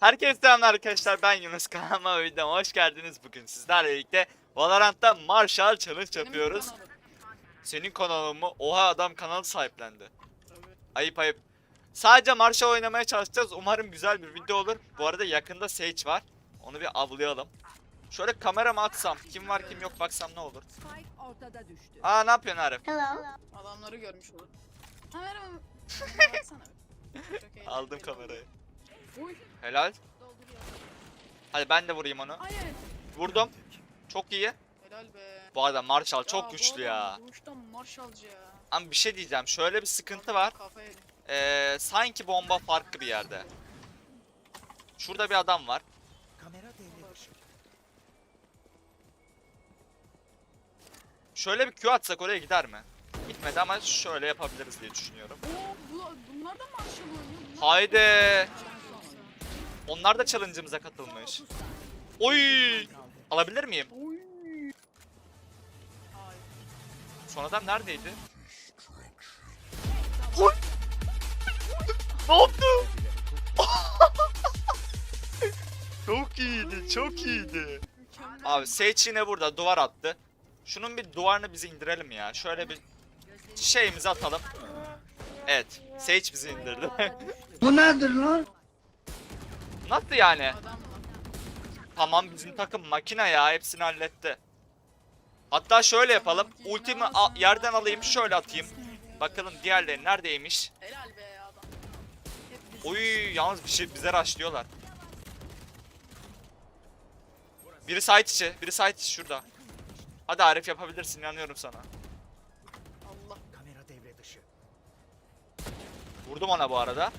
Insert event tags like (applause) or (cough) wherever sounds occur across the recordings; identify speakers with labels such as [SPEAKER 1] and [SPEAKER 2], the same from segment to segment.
[SPEAKER 1] Herkese selamlar arkadaşlar ben Yunus kanalıma videoma hoş geldiniz bugün sizlerle birlikte Valorant'ta Marshall Challenge yapıyoruz. Senin kanalın mı? Oha adam kanalı sahiplendi. Ayıp ayıp. Sadece Marshall oynamaya çalışacağız. Umarım güzel bir video olur. Bu arada yakında Sage var. Onu bir avlayalım. Şöyle kameramı atsam kim var kim yok baksam ne olur.
[SPEAKER 2] Spike ortada düştü.
[SPEAKER 1] Aa ne yapıyorsun Arif?
[SPEAKER 3] Adamları görmüş olur. (laughs) (laughs) Eğlenceli.
[SPEAKER 1] Aldım kamerayı.
[SPEAKER 3] Uy.
[SPEAKER 1] Helal.
[SPEAKER 2] Dolduruyor.
[SPEAKER 1] Hadi ben de vurayım onu.
[SPEAKER 3] Hayır.
[SPEAKER 1] Vurdum. Çok iyi.
[SPEAKER 3] Helal be.
[SPEAKER 1] Bu arada Marshall
[SPEAKER 3] Ya
[SPEAKER 1] çok
[SPEAKER 3] bu
[SPEAKER 1] güçlü
[SPEAKER 3] adam
[SPEAKER 1] ya.
[SPEAKER 3] Doğuştan Marshall'cı ya.
[SPEAKER 1] Ama bir şey diyeceğim. Şöyle bir sıkıntı var.
[SPEAKER 3] Kafa yedi.
[SPEAKER 1] Ee, sanki bomba farklı bir yerde. Şurada bir adam var.
[SPEAKER 4] Kamera devre dışı.
[SPEAKER 1] Şöyle bir Q atsak oraya gider mi? Gitmedi ama şöyle yapabiliriz diye düşünüyorum.
[SPEAKER 3] Oo bu, bunlar da Marshall oynuyor. Bunlar
[SPEAKER 1] Haydi. Onlar da challenge'ımıza katılmış. Oy! Alabilir miyim? Son adam neredeydi? Oy! ne yaptı? (laughs) çok iyiydi, çok iyiydi. Abi Sage yine burada duvar attı. Şunun bir duvarını bizi indirelim ya. Şöyle bir şeyimizi atalım. Evet. Sage bizi indirdi. (laughs)
[SPEAKER 4] Bu nedir lan?
[SPEAKER 1] Nasıl yani? Tamam bizim takım makine ya. Hepsini halletti. Hatta şöyle yapalım. Ultimi yerden alayım şöyle atayım. Bakalım diğerleri neredeymiş.
[SPEAKER 3] Helal
[SPEAKER 1] yalnız bir şey bize rushlıyorlar. Biri site içi, biri site içi şurada. Hadi Arif yapabilirsin inanıyorum sana.
[SPEAKER 3] Allah.
[SPEAKER 4] Kamera.
[SPEAKER 1] Vurdum ona bu arada.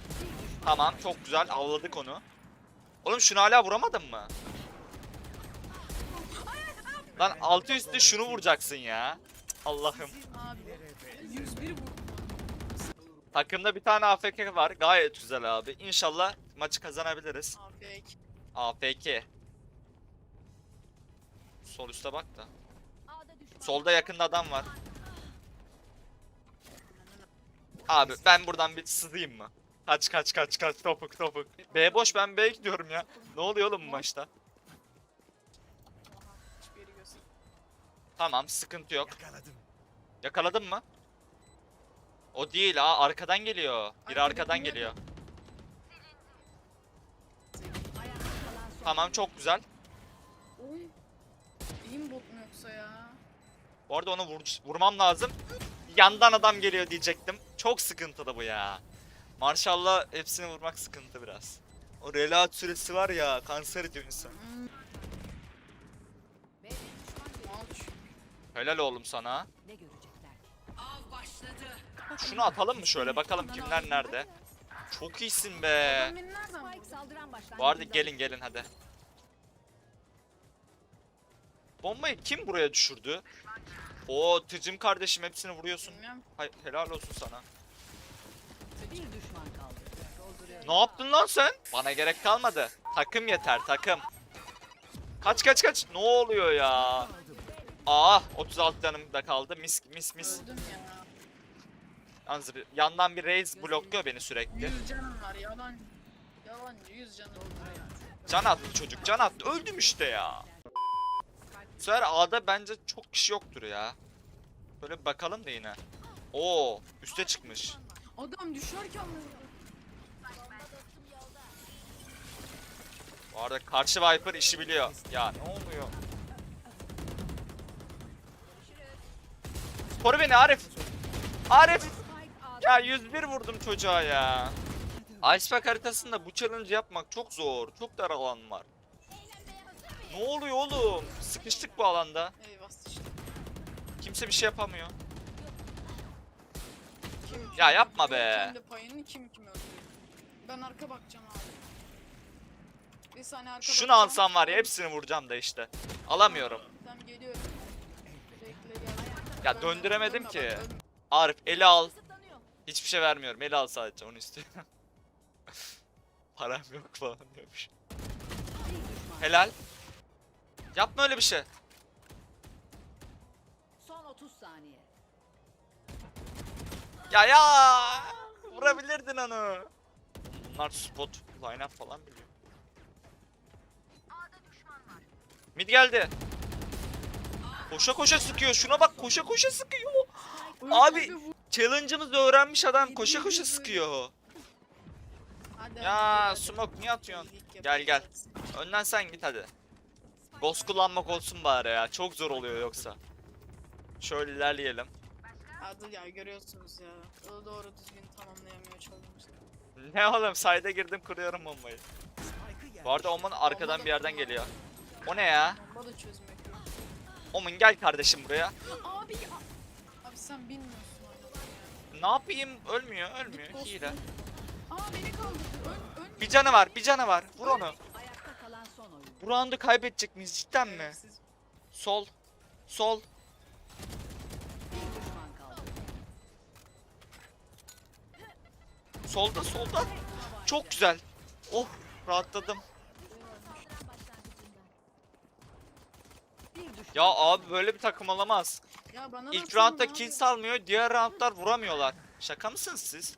[SPEAKER 1] Tamam çok güzel avladık onu. Oğlum şunu hala vuramadın mı? Lan altı üstü şunu vuracaksın ya. Allah'ım.
[SPEAKER 3] Abi. 101 vurdum.
[SPEAKER 1] Takımda bir tane AFK var. Gayet güzel abi. İnşallah maçı kazanabiliriz.
[SPEAKER 3] AFK.
[SPEAKER 1] AFK. Sol üste bak da. Solda yakında adam var. Abi ben buradan bir sızayım mı? Kaç kaç kaç kaç topuk topuk. B boş ben B'ye gidiyorum ya. Ne oluyor oğlum bu maçta?
[SPEAKER 3] Aha. Hiçbir yeri göster.
[SPEAKER 1] Tamam sıkıntı yok.
[SPEAKER 4] Yakaladım.
[SPEAKER 1] Yakaladın mı? O değil ha arkadan geliyor. Biri
[SPEAKER 3] Ay,
[SPEAKER 1] arkadan
[SPEAKER 3] bilmiyorum.
[SPEAKER 1] geliyor. Tamam çok güzel.
[SPEAKER 3] Oy. İyi mi bot mu yoksa ya?
[SPEAKER 1] Bu arada onu vur vurmam lazım. Yandan adam geliyor diyecektim. Çok sıkıntılı bu ya. Marshall'la hepsini vurmak sıkıntı biraz. O reload süresi var ya kanser ediyor insan. Helal oğlum sana. Şunu atalım mı şöyle bakalım kimler nerede. Çok iyisin be. Bu arada gelin gelin hadi. Bombayı kim buraya düşürdü? Oo tıcım kardeşim hepsini vuruyorsun. Hay, helal olsun sana.
[SPEAKER 2] Bir düşman kaldı.
[SPEAKER 1] Ne yaptın lan sen? Bana gerek kalmadı. Takım yeter takım. Kaç kaç kaç. Ne oluyor ya? Aa 36 canım da kaldı. Mis mis mis.
[SPEAKER 3] Öldüm ya.
[SPEAKER 1] Yalnız bir, yandan bir raise blokluyor beni sürekli.
[SPEAKER 3] 100 canım var yalan. Yalancı 100 canım.
[SPEAKER 1] Can attı çocuk can attı. Öldüm işte ya. Bu sefer A'da bence çok kişi yoktur ya. Böyle bir bakalım da yine. Oo üste çıkmış.
[SPEAKER 3] Adam düşerken vurdu.
[SPEAKER 1] Bu arada karşı Viper işi biliyor. Ya ne oluyor? Koru beni Arif. Arif. Ya 101 vurdum çocuğa ya. Icepack haritasında bu challenge yapmak çok zor. Çok dar alan var. Ne oluyor oğlum? Sıkıştık bu alanda.
[SPEAKER 3] Eyvah.
[SPEAKER 1] Kimse bir şey yapamıyor.
[SPEAKER 3] Kim,
[SPEAKER 1] Ya yapma be.
[SPEAKER 3] Kendi payını kim kim öldürüyor. Ben arka bakacağım abi. Bir saniye arka
[SPEAKER 1] Şunu
[SPEAKER 3] bakacağım.
[SPEAKER 1] alsam var ya hepsini vuracağım da işte. Alamıyorum.
[SPEAKER 3] Tamam geliyorum. Bekle gel.
[SPEAKER 1] Ya
[SPEAKER 3] Ben-
[SPEAKER 1] döndüremedim
[SPEAKER 3] dönme
[SPEAKER 1] ki.
[SPEAKER 3] bak, dönme.
[SPEAKER 1] Arif eli al. Hiçbir şey vermiyorum. Eli al sadece onu istiyorum. (laughs) Param yok falan diyormuş. Helal. Yapma öyle bir şey.
[SPEAKER 2] Son 30 saniye.
[SPEAKER 1] Ya ya. Vurabilirdin onu. Bunlar spot line up falan biliyor. Mid geldi. Koşa koşa sıkıyor. Şuna bak koşa koşa sıkıyor. Abi challenge'ımızı öğrenmiş adam koşa koşa sıkıyor. Ya smoke niye atıyorsun? Gel gel. Önden sen git hadi. Ghost kullanmak olsun bari ya. Çok zor oluyor yoksa. Şöyle ilerleyelim.
[SPEAKER 3] Hadi ya görüyorsunuz ya. O doğru düzgün tamamlayamıyor çalımızı.
[SPEAKER 1] Ne oğlum sayda girdim kuruyorum bombayı. Bu arada Omun arkadan bir yerden geliyor. O ne ya?
[SPEAKER 3] Bomba da çözmek yok.
[SPEAKER 1] Omun gel kardeşim buraya.
[SPEAKER 3] Abi ya. Abi sen bilmiyorsun oynamayı.
[SPEAKER 1] Ne yapayım? Ölmüyor, ölmüyor.
[SPEAKER 3] Ghost
[SPEAKER 1] Hile.
[SPEAKER 3] Aa beni kaldırdı. Ön, ön.
[SPEAKER 1] Bir canı var, bir canı var. Vur onu.
[SPEAKER 2] Ayakta kalan son oyun.
[SPEAKER 1] Bu roundu kaybedecek miyiz cidden mi?
[SPEAKER 3] Şerefsiz.
[SPEAKER 1] Sol. Sol. Solda, solda. Çok güzel. Oh, rahatladım. Ya abi böyle bir takım olamaz.
[SPEAKER 3] Ya bana
[SPEAKER 1] İlk roundda kill salmıyor, diğer roundlar vuramıyorlar. Şaka mısınız siz?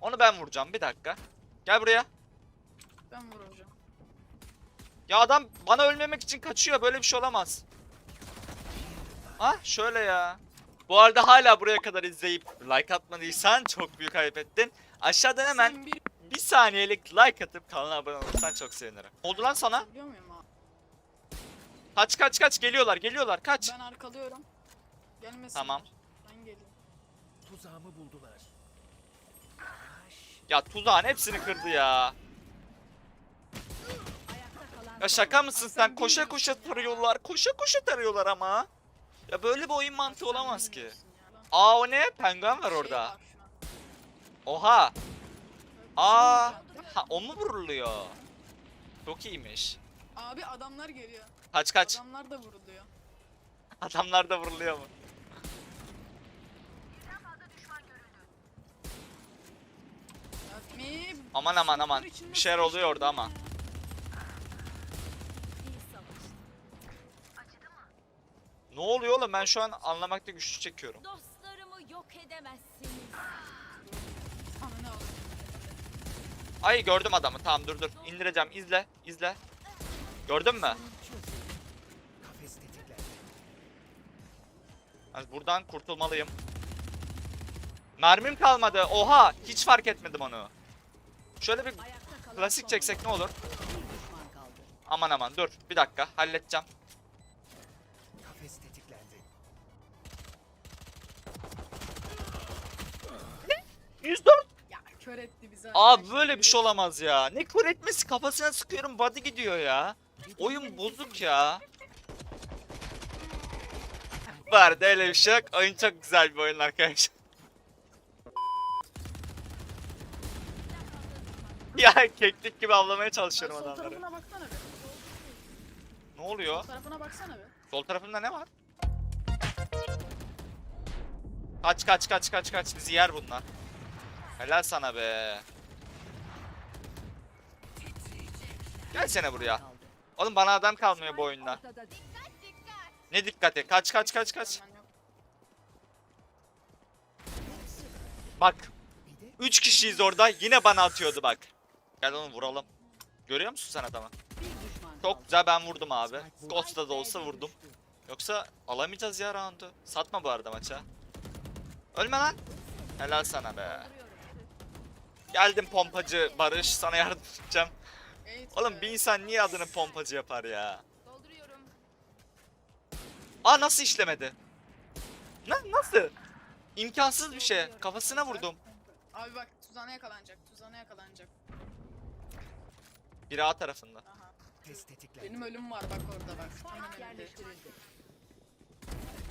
[SPEAKER 1] Onu ben vuracağım bir dakika. Gel buraya.
[SPEAKER 3] Ben vuracağım.
[SPEAKER 1] Ya adam bana ölmemek için kaçıyor. Böyle bir şey olamaz. Ha şöyle ya. Bu arada hala buraya kadar izleyip like atmadıysan çok büyük ayıp ettin. Aşağıdan hemen
[SPEAKER 3] bir
[SPEAKER 1] bir saniyelik like atıp kanala abone olursan çok sevinirim. Oldu lan sana? Kaç kaç kaç geliyorlar geliyorlar kaç.
[SPEAKER 3] Ben arkalıyorum. Gelmesin.
[SPEAKER 1] Tamam.
[SPEAKER 3] Ben geliyorum.
[SPEAKER 4] Tuzağımı buldular.
[SPEAKER 1] Ya tuzağın hepsini kırdı ya. Ya şaka mısın
[SPEAKER 3] Sen?
[SPEAKER 1] Koşa koşa tarıyorlar. Koşa koşa tarıyorlar ama. Ya böyle bir oyun mantığı olamaz ki. Aa o ne? Penguen var orada. Oha. Aa. Ha o mu vuruluyor? Çok iyiymiş.
[SPEAKER 3] Abi adamlar geliyor.
[SPEAKER 1] Kaç kaç.
[SPEAKER 3] Adamlar da vuruluyor.
[SPEAKER 1] Adamlar da vuruluyor mu? Aman aman aman. Bir şeyler oluyor orada ama. Ne oluyor oğlum? Ben şu an anlamakta güçlük çekiyorum.
[SPEAKER 5] Dostlarımı yok edemezsiniz.
[SPEAKER 1] Ay gördüm adamı. Tamam dur dur. İndireceğim. İzle. izle. Gördün mü? Yani buradan kurtulmalıyım. Mermim kalmadı. Oha! Hiç fark etmedim onu. Şöyle bir klasik çeksek ne olur? Aman aman dur. Bir dakika. Halledeceğim. 104.
[SPEAKER 3] Ya kör etti bizi.
[SPEAKER 1] Abi böyle bir şey olamaz ya. Ne kör etmesi kafasına sıkıyorum body gidiyor ya. Oyun bozuk ya. Bu arada öyle bir şey yok. Oyun çok güzel bir oyun arkadaşlar. (laughs) ya keklik gibi avlamaya
[SPEAKER 3] Ay,
[SPEAKER 1] çalışıyorum
[SPEAKER 3] Sol
[SPEAKER 1] adamları.
[SPEAKER 3] tarafına baksana bir.
[SPEAKER 1] Ne oluyor?
[SPEAKER 3] Sol tarafına baksana bir.
[SPEAKER 1] Sol tarafında ne var? Kaç kaç kaç kaç kaç bizi yer bunlar. Helal sana be. Gelsene buraya. Oğlum bana adam kalmıyor bu oyunda. Ne dikkati? Kaç kaç kaç kaç. Bak.
[SPEAKER 4] Bir de
[SPEAKER 1] 3 kişiyiz orada yine bana atıyordu bak. Gel onu vuralım. Görüyor musun sen adamı? Çok güzel ben vurdum abi. Ghost'ta da olsa vurdum. Yoksa alamayacağız ya round'u. Satma bu arada maça. Ölme lan. Helal sana be. Geldim pompacı Barış sana yardım edeceğim. Oğlum bir insan niye adını pompacı yapar ya?
[SPEAKER 5] Dolduruyorum.
[SPEAKER 1] Aa nasıl işlemedi? Ne nasıl? İmkansız bir şey. Kafasına vurdum.
[SPEAKER 3] Abi bak tuzağına yakalanacak. Tuzağına yakalanacak.
[SPEAKER 1] Biri A tarafında.
[SPEAKER 3] Aha. Benim ölüm var bak orada bak. (laughs)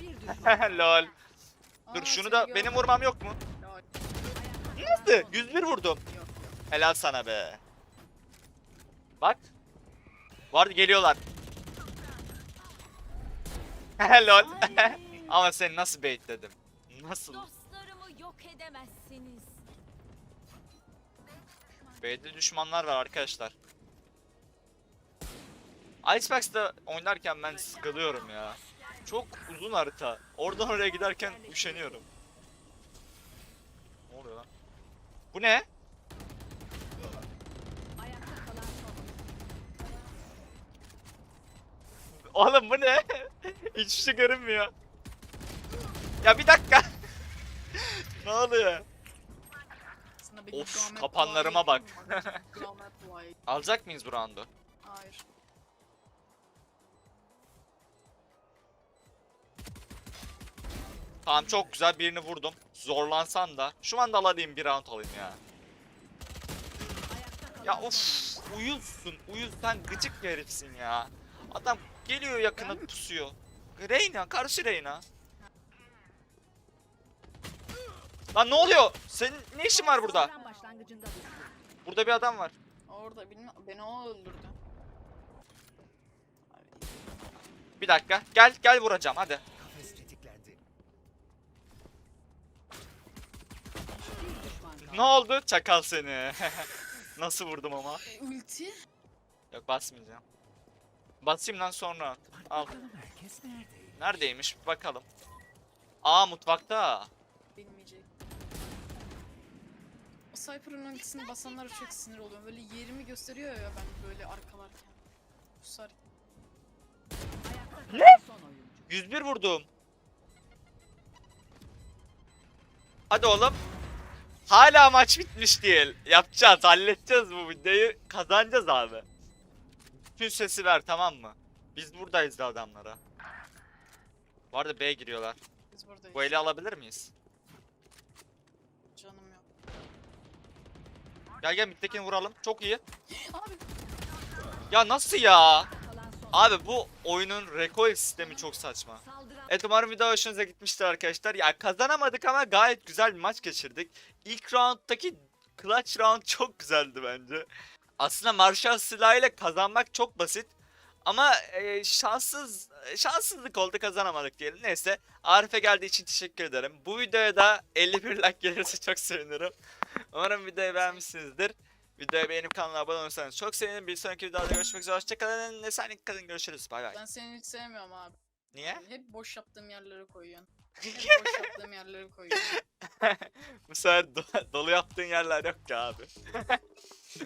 [SPEAKER 2] Bir düşman
[SPEAKER 1] Lol.
[SPEAKER 3] Aa,
[SPEAKER 1] Dur şunu da benim vurmam yok mu?
[SPEAKER 2] Son
[SPEAKER 1] 101 vurdum. Helal sana be. Bak. Vardı geliyorlar. (laughs) Lol. (laughs) Ama seni nasıl baitledim? Nasıl?
[SPEAKER 5] Dostlarımı yok edemezsiniz.
[SPEAKER 1] B'de düşmanlar var arkadaşlar. Icebox'ta oynarken ben sıkılıyorum ya. Çok uzun harita. Oradan oraya giderken üşeniyorum. Bu ne? Oğlum bu ne? (laughs) Hiçbir şey görünmüyor. Ya bir dakika. (laughs) ne oluyor? Of, kapanlarıma bak. (laughs) Alacak mıyız bu roundu?
[SPEAKER 3] Hayır.
[SPEAKER 1] Tamam çok güzel birini vurdum. Zorlansan da. Şu anda alayım bir round alayım ya. Ya of uyuzsun uyuz sen gıcık bir herifsin ya. Adam geliyor yakına pusuyor. Reyna karşı Reyna. Lan ne oluyor? Senin ne işin var burada? Burada bir adam var.
[SPEAKER 3] Orada bilmem beni o öldürdü.
[SPEAKER 1] Bir dakika. Gel gel vuracağım hadi. Ne oldu? Çakal seni. (laughs) Nasıl vurdum ama?
[SPEAKER 3] E, ulti.
[SPEAKER 1] Yok basmayacağım. Basayım lan sonra. Al. Neredeymiş bir bakalım. Aa mutfakta.
[SPEAKER 3] Bilmeyecek. O Cypher'ın ultisini basanlara çok sinir oluyorum. Böyle yerimi gösteriyor ya ben böyle arkalarken. Kusar.
[SPEAKER 2] Oyuncu.
[SPEAKER 1] 101 vurdum. Hadi oğlum. Hala maç bitmiş değil. Yapacağız, halledeceğiz bu videoyu. Kazanacağız abi. Bütün sesi ver tamam mı? Biz buradayız da adamlara. Bu arada B giriyorlar.
[SPEAKER 3] Biz buradayız.
[SPEAKER 1] Bu eli alabilir miyiz?
[SPEAKER 3] Canım yok.
[SPEAKER 1] Gel gel midtekini vuralım. Çok iyi.
[SPEAKER 3] Abi
[SPEAKER 1] Ya nasıl ya? Abi bu oyunun recoil sistemi çok saçma. Evet umarım video hoşunuza gitmiştir arkadaşlar. Ya kazanamadık ama gayet güzel bir maç geçirdik. İlk rounddaki clutch round çok güzeldi bence. Aslında Marshall silahıyla kazanmak çok basit. Ama e, şanssız şanssızlık oldu kazanamadık diyelim. Neyse Arif'e geldiği için teşekkür ederim. Bu videoya da 51 like gelirse çok sevinirim. Umarım videoyu beğenmişsinizdir. Videoyu beğenip kanala abone olursanız çok sevinirim. Bir sonraki videoda görüşmek üzere. Hoşçakalın. Esenlik kalın. Görüşürüz. Bay bay.
[SPEAKER 3] ben seni hiç sevmiyorum abi.
[SPEAKER 1] Niye?
[SPEAKER 3] Hep boş yaptığım yerlere koyuyorsun. (laughs) Hep boş yaptığım yerlere koyuyorsun. (laughs)
[SPEAKER 1] Bu sefer do- dolu yaptığın yerler yok ki abi. (laughs)